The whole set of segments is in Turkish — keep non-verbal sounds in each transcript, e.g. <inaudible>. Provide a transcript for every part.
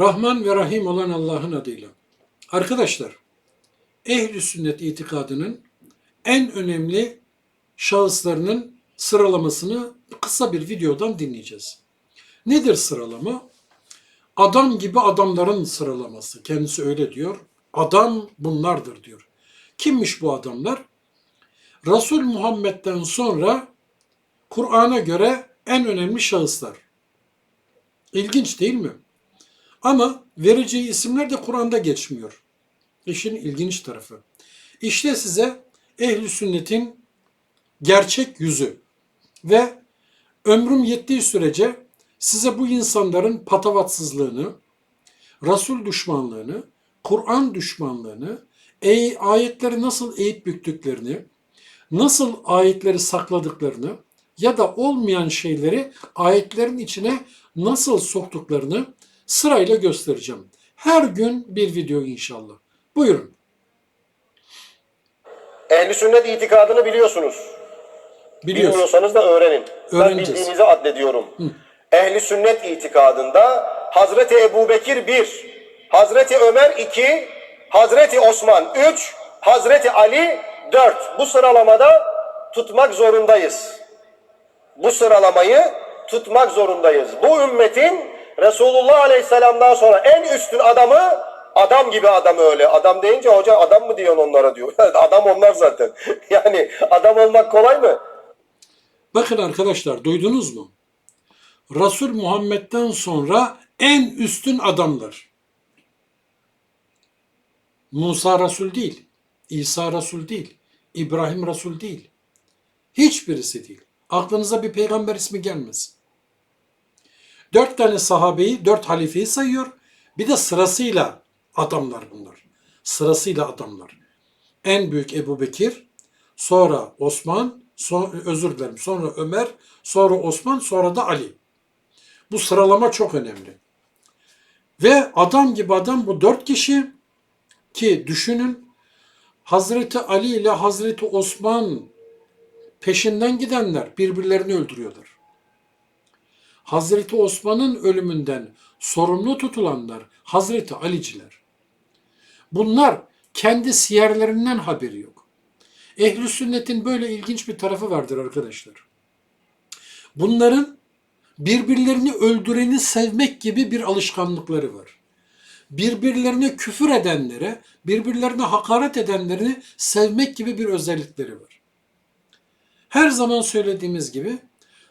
Rahman ve Rahim olan Allah'ın adıyla. Arkadaşlar, ehli sünnet itikadının en önemli şahıslarının sıralamasını kısa bir videodan dinleyeceğiz. Nedir sıralama? Adam gibi adamların sıralaması. Kendisi öyle diyor. Adam bunlardır diyor. Kimmiş bu adamlar? Resul Muhammed'den sonra Kur'an'a göre en önemli şahıslar. İlginç değil mi? Ama vereceği isimler de Kur'an'da geçmiyor. İşin ilginç tarafı. İşte size ehli sünnetin gerçek yüzü ve ömrüm yettiği sürece size bu insanların patavatsızlığını, Resul düşmanlığını, Kur'an düşmanlığını, ey, ayetleri nasıl eğip büktüklerini, nasıl ayetleri sakladıklarını ya da olmayan şeyleri ayetlerin içine nasıl soktuklarını sırayla göstereceğim. Her gün bir video inşallah. Buyurun. Ehli sünnet itikadını biliyorsunuz. Biliyorsun. Bilmiyorsanız da öğrenin. Ben Öğreneceğiz. bildiğinizi adlediyorum. Ehli sünnet itikadında Hazreti Ebu Bekir 1, Hazreti Ömer 2, Hazreti Osman 3, Hazreti Ali 4. Bu sıralamada tutmak zorundayız. Bu sıralamayı tutmak zorundayız. Bu ümmetin Resulullah Aleyhisselam'dan sonra en üstün adamı adam gibi adam öyle. Adam deyince hoca adam mı diyorsun onlara diyor. <laughs> adam onlar zaten. <laughs> Yani adam olmak kolay mı? Bakın arkadaşlar duydunuz mu? Resul Muhammed'den sonra en üstün adamlar. Musa Resul değil, İsa Resul değil, İbrahim Resul değil. Hiçbirisi değil. Aklınıza bir peygamber ismi gelmez. Dört tane sahabeyi, dört halifeyi sayıyor. Bir de sırasıyla adamlar bunlar. Sırasıyla adamlar. En büyük Ebu Bekir, sonra Osman, son, özür dilerim, sonra Ömer, sonra Osman, sonra da Ali. Bu sıralama çok önemli. Ve adam gibi adam bu dört kişi ki düşünün Hazreti Ali ile Hazreti Osman peşinden gidenler birbirlerini öldürüyorlar. Hazreti Osman'ın ölümünden sorumlu tutulanlar Hazreti Aliciler. Bunlar kendi siyerlerinden haberi yok. Ehl-i sünnetin böyle ilginç bir tarafı vardır arkadaşlar. Bunların birbirlerini öldüreni sevmek gibi bir alışkanlıkları var. Birbirlerine küfür edenlere, birbirlerine hakaret edenlerini sevmek gibi bir özellikleri var. Her zaman söylediğimiz gibi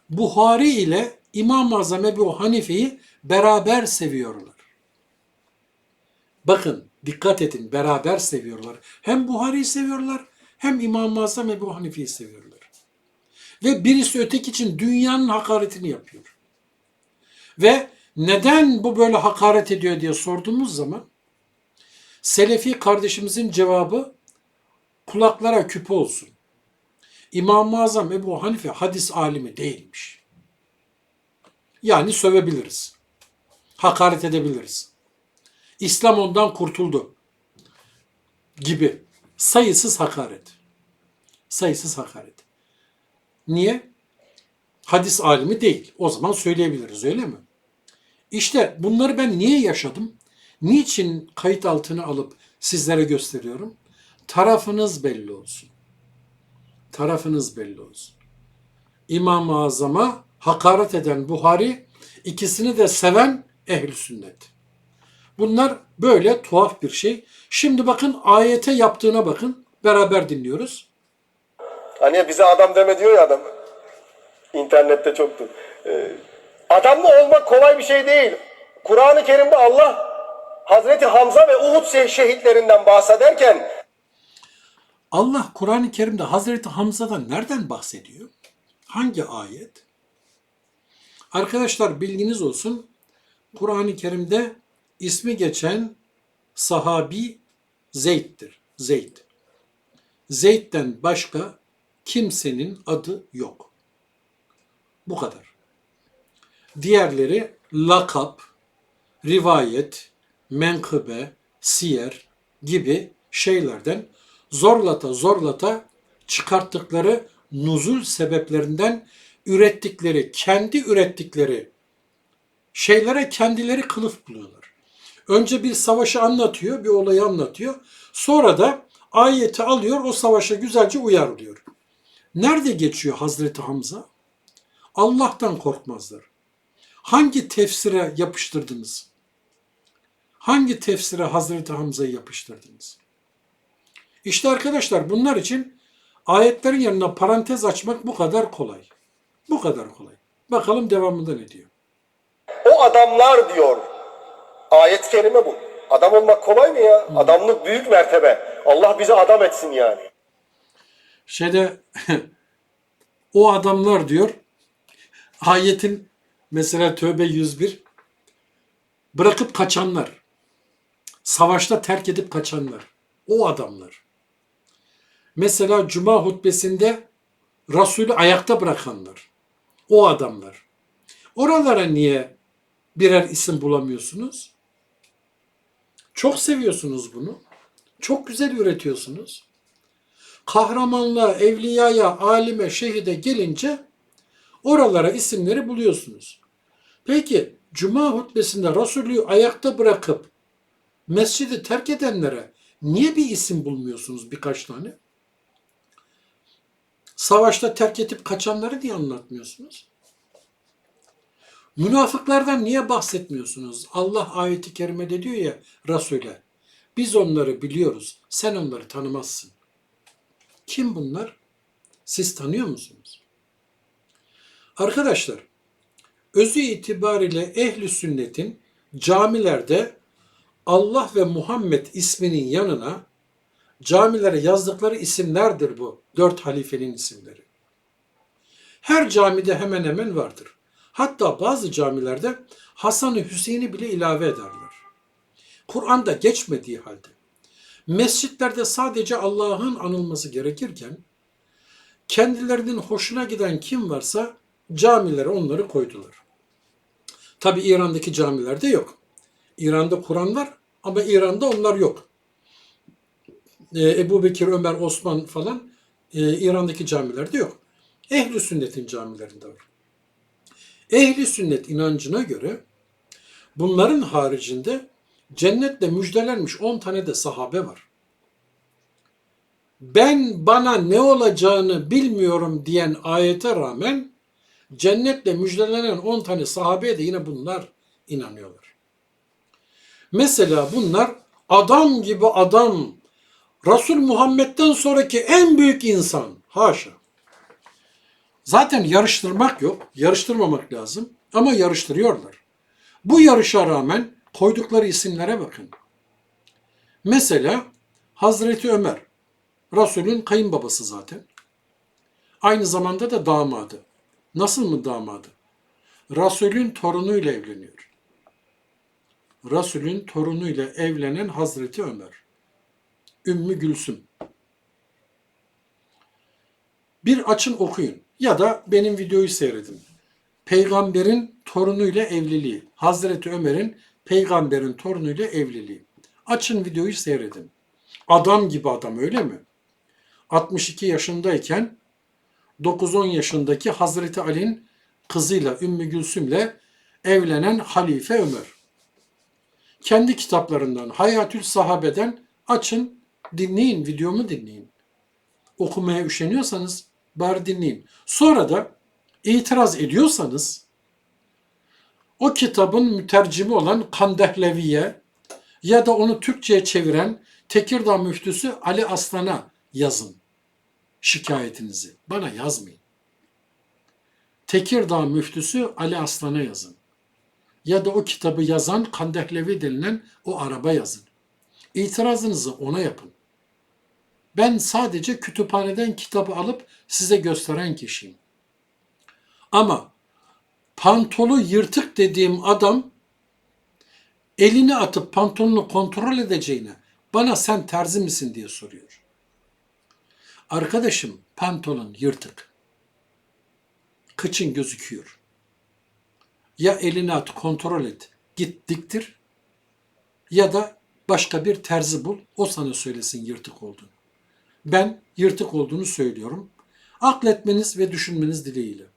Buhari ile İmam-ı Azam Ebu Hanife'yi beraber seviyorlar. Bakın dikkat edin beraber seviyorlar. Hem Buhari'yi seviyorlar hem İmam-ı Azam Ebu Hanife'yi seviyorlar. Ve birisi öteki için dünyanın hakaretini yapıyor. Ve neden bu böyle hakaret ediyor diye sorduğumuz zaman Selefi kardeşimizin cevabı kulaklara küpe olsun. İmam-ı Azam Ebu Hanife hadis alimi değilmiş. Yani sövebiliriz. Hakaret edebiliriz. İslam ondan kurtuldu gibi sayısız hakaret. Sayısız hakaret. Niye? Hadis alimi değil. O zaman söyleyebiliriz öyle mi? İşte bunları ben niye yaşadım? Niçin kayıt altına alıp sizlere gösteriyorum? Tarafınız belli olsun. Tarafınız belli olsun. İmam-ı Azam'a hakaret eden Buhari, ikisini de seven ehl sünnet. Bunlar böyle tuhaf bir şey. Şimdi bakın ayete yaptığına bakın. Beraber dinliyoruz. Hani bize adam deme diyor ya adam. İnternette çoktu. Ee, adamlı olmak kolay bir şey değil. Kur'an-ı Kerim'de Allah Hazreti Hamza ve Uhud şeh- şehitlerinden bahsederken Allah Kur'an-ı Kerim'de Hazreti Hamza'dan nereden bahsediyor? Hangi ayet? Arkadaşlar bilginiz olsun. Kur'an-ı Kerim'de ismi geçen sahabi Zeyd'dir. Zeyd. Zeyd'den başka kimsenin adı yok. Bu kadar. Diğerleri lakap, rivayet, menkıbe, siyer gibi şeylerden zorlata zorlata çıkarttıkları nuzul sebeplerinden ürettikleri, kendi ürettikleri şeylere kendileri kılıf buluyorlar. Önce bir savaşı anlatıyor, bir olayı anlatıyor. Sonra da ayeti alıyor, o savaşa güzelce uyarlıyor. Nerede geçiyor Hazreti Hamza? Allah'tan korkmazlar. Hangi tefsire yapıştırdınız? Hangi tefsire Hazreti Hamza'yı yapıştırdınız? İşte arkadaşlar bunlar için ayetlerin yanına parantez açmak bu kadar kolay. Bu kadar kolay. Bakalım devamında ne diyor? O adamlar diyor. Ayet-i kerime bu. Adam olmak kolay mı ya? Adamlık büyük mertebe. Allah bizi adam etsin yani. Şeyde <laughs> o adamlar diyor ayetin mesela Tövbe 101 bırakıp kaçanlar savaşta terk edip kaçanlar o adamlar. Mesela cuma hutbesinde Resulü ayakta bırakanlar o adamlar. Oralara niye birer isim bulamıyorsunuz? Çok seviyorsunuz bunu. Çok güzel üretiyorsunuz kahramanlığa, evliyaya, alime, şehide gelince oralara isimleri buluyorsunuz. Peki Cuma hutbesinde Resulü ayakta bırakıp mescidi terk edenlere niye bir isim bulmuyorsunuz birkaç tane? Savaşta terk edip kaçanları diye anlatmıyorsunuz. Münafıklardan niye bahsetmiyorsunuz? Allah ayeti kerimede diyor ya Resul'e, biz onları biliyoruz, sen onları tanımazsın. Kim bunlar? Siz tanıyor musunuz? Arkadaşlar, özü itibariyle ehli sünnetin camilerde Allah ve Muhammed isminin yanına camilere yazdıkları isimlerdir bu. Dört halifenin isimleri. Her camide hemen hemen vardır. Hatta bazı camilerde Hasan-ı Hüseyin'i bile ilave ederler. Kur'an'da geçmediği halde. Mescitlerde sadece Allah'ın anılması gerekirken kendilerinin hoşuna giden kim varsa camilere onları koydular. Tabi İran'daki camilerde yok. İran'da Kur'an var ama İran'da onlar yok. Ee, Ebu Bekir, Ömer, Osman falan e, İran'daki camilerde yok. Ehli sünnetin camilerinde var. Ehli sünnet inancına göre bunların haricinde cennetle müjdelenmiş 10 tane de sahabe var. Ben bana ne olacağını bilmiyorum diyen ayete rağmen cennetle müjdelenen 10 tane sahabeye de yine bunlar inanıyorlar. Mesela bunlar adam gibi adam, Resul Muhammed'den sonraki en büyük insan. Haşa. Zaten yarıştırmak yok, yarıştırmamak lazım ama yarıştırıyorlar. Bu yarışa rağmen koydukları isimlere bakın. Mesela Hazreti Ömer, Resul'ün kayınbabası zaten. Aynı zamanda da damadı. Nasıl mı damadı? Resul'ün torunuyla evleniyor. Resul'ün torunuyla evlenen Hazreti Ömer. Ümmü Gülsüm. Bir açın okuyun ya da benim videoyu seyredin. Peygamberin torunuyla evliliği. Hazreti Ömer'in peygamberin torunuyla evliliği. Açın videoyu seyredin. Adam gibi adam öyle mi? 62 yaşındayken 9-10 yaşındaki Hazreti Ali'nin kızıyla Ümmü Gülsüm'le evlenen Halife Ömer. Kendi kitaplarından Hayatül Sahabe'den açın, dinleyin, videomu dinleyin. Okumaya üşeniyorsanız bari dinleyin. Sonra da itiraz ediyorsanız o kitabın mütercimi olan Kandehleviye ya da onu Türkçe'ye çeviren Tekirdağ müftüsü Ali Aslan'a yazın şikayetinizi. Bana yazmayın. Tekirdağ müftüsü Ali Aslan'a yazın. Ya da o kitabı yazan Kandehlevi denilen o araba yazın. İtirazınızı ona yapın. Ben sadece kütüphaneden kitabı alıp size gösteren kişiyim. Ama pantolu yırtık dediğim adam elini atıp pantolonu kontrol edeceğine bana sen terzi misin diye soruyor. Arkadaşım pantolon yırtık. Kıçın gözüküyor. Ya elini at kontrol et. Git diktir. Ya da başka bir terzi bul. O sana söylesin yırtık olduğunu. Ben yırtık olduğunu söylüyorum. Akletmeniz ve düşünmeniz dileğiyle.